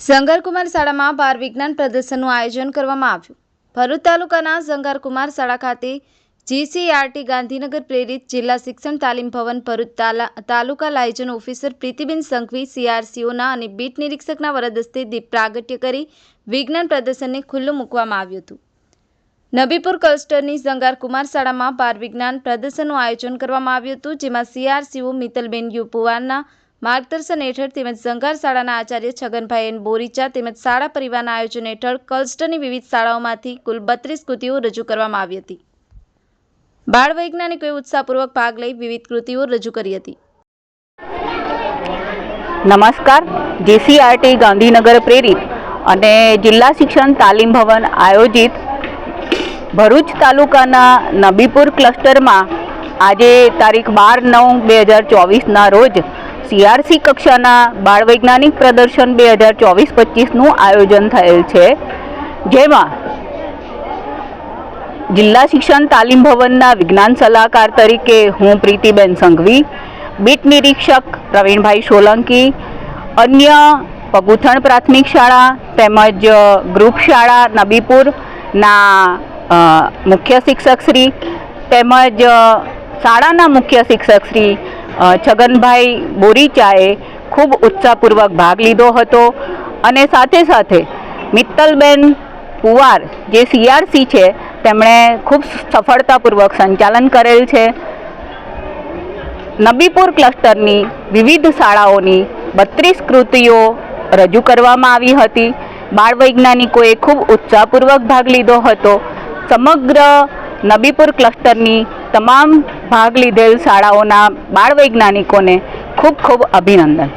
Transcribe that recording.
સંગરકુમાર શાળામાં બાર વિજ્ઞાન પ્રદર્શનનું આયોજન કરવામાં આવ્યું. ભરૂચ તાલુકાના સંગરકુમાર શાળા ખાતે જીસીઆરટી ગાંધીનગર પ્રેરિત જિલ્લા શિક્ષણ તાલીમ ભવન ભરૂચ તાલા, તાલુકા લાયજન ઓફિસર પ્રીતિબેન સંઘવી સીઆરસીઓના અને બીટ નિરીક્ષકના વરદ હસ્તે દીપ પ્રાગટ્ય કરી વિજ્ઞાન પ્રદર્શનને ખુલ્લું મૂકવામાં આવ્યું હતું. નબીપુર ક્લસ્ટરની સંગાર કુમાર શાળામાં બાર વિજ્ઞાન પ્રદર્શનનું આયોજન કરવામાં આવ્યું હતું, જેમાં સીઆરસીઓ મિત્તલબેન યુપુવારના માર્ગદર્શન હેઠળ તેમજ સંગાર શાળાના આચાર્ય છગનભાઈ એન બોરીચા તેમજ શાળા પરિવારના આયોજન હેઠળ કલ્સ્ટરની વિવિધ શાળાઓમાંથી કુલ બત્રીસ કૃતિઓ રજૂ કરવામાં આવી હતી. બાળ વૈજ્ઞાનિકોએ ઉત્સાહપૂર્વક ભાગ લઈ વિવિધ કૃતિઓ રજૂ કરી હતી. નમસ્કાર. જેસીઆરટી ગાંધીનગર પ્રેરિત અને જિલ્લા શિક્ષણ તાલીમ ભવન આયોજિત ભરૂચ તાલુકાના નબીપુર ક્લસ્ટરમાં આજે તારીખ બાર નવ બે હજાર ચોવીસના રોજ સીઆરસી કક્ષાના બાળ વૈજ્ઞાનિક પ્રદર્શન બે હજાર ચોવીસ પચીસનું આયોજન થયેલ છે. જેમાં જિલ્લા શિક્ષણ તાલીમ ભવનના વિજ્ઞાન સલાહકાર તરીકે હું પ્રીતિબેન સંઘવી બીટ નિરીક્ષક પ્રવીણભાઈ સોલંકી અન્ય પગુથણ પ્રાથમિક શાળા તેમજ ગ્રુપ શાળા નબીપુરના મુખ્ય શિક્ષક શ્રી તેમજ શાળાના મુખ્ય શિક્ષકશ્રી અ, છગનભાઈ બોરીચાએ ખૂબ ઉત્સાહપૂર્વક ભાગ લીધો હતો અને સાથે સાથે મિત્તલબેન પુવાર જે સીઆરસી છે, તેમણે ખૂબ સફળતાપૂર્વક સંચાલન કરેલ છે. નબીપુર ક્લસ્ટરની વિવિધ શાળાઓની બત્રીસ કૃતિઓ રજૂ કરવામાં આવી હતી. બાળ વૈજ્ઞાનિકોએ ખૂબ ઉત્સાહપૂર્વક ભાગ લીધો હતો. સમગ્ર નબીપુર ક્લસ્ટરની તમામ ભાગ લીધેલ શાળાઓના બાળ વૈજ્ઞાનિકોને ખૂબ ખૂબ અભિનંદન.